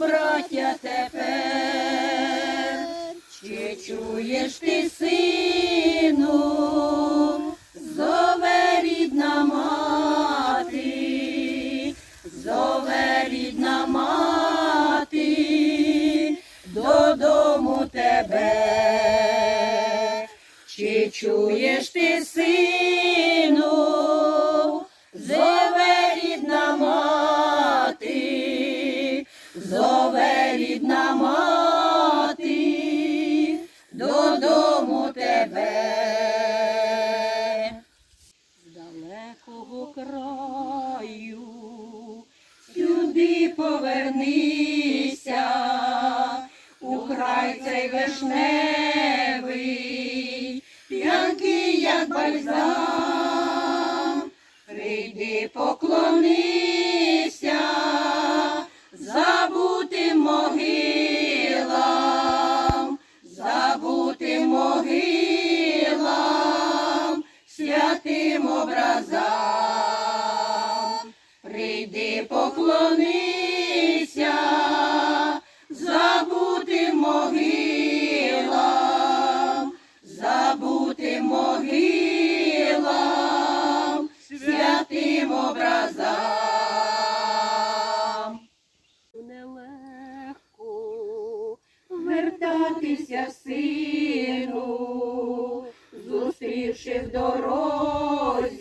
браття тепер, чи чуєш ти сину, зове рідна мати, зове рідна мати, додому тебе. Чи чуєш ти сюди повернися, у край цей вишневий, п'янкий, як бальзам, прийди поклонися, забути могилам, забути могилам, святим образам, поклонися, забути могилам, забути могилам, святим образам. Нелегко вертатися, сину, зустрівши в дорозі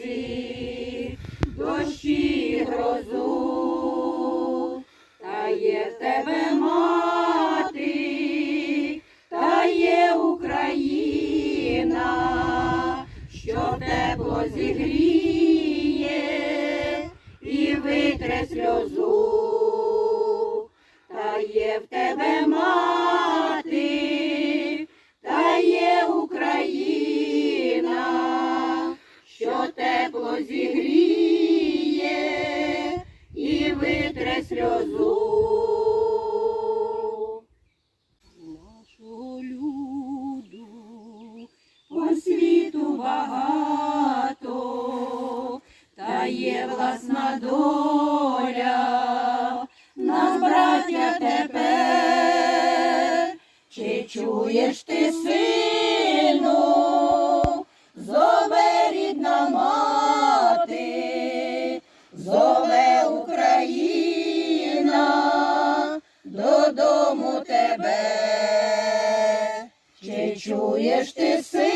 тепло зігріє і витре сльозу. Та є в тебе мати, та є Україна, що тепло зігріє і витре сльозу. Є власна доля, нас, браття, тепер, чи чуєш ти сину, зове рідна мати, зове Україна додому тебе, чи чуєш ти сину?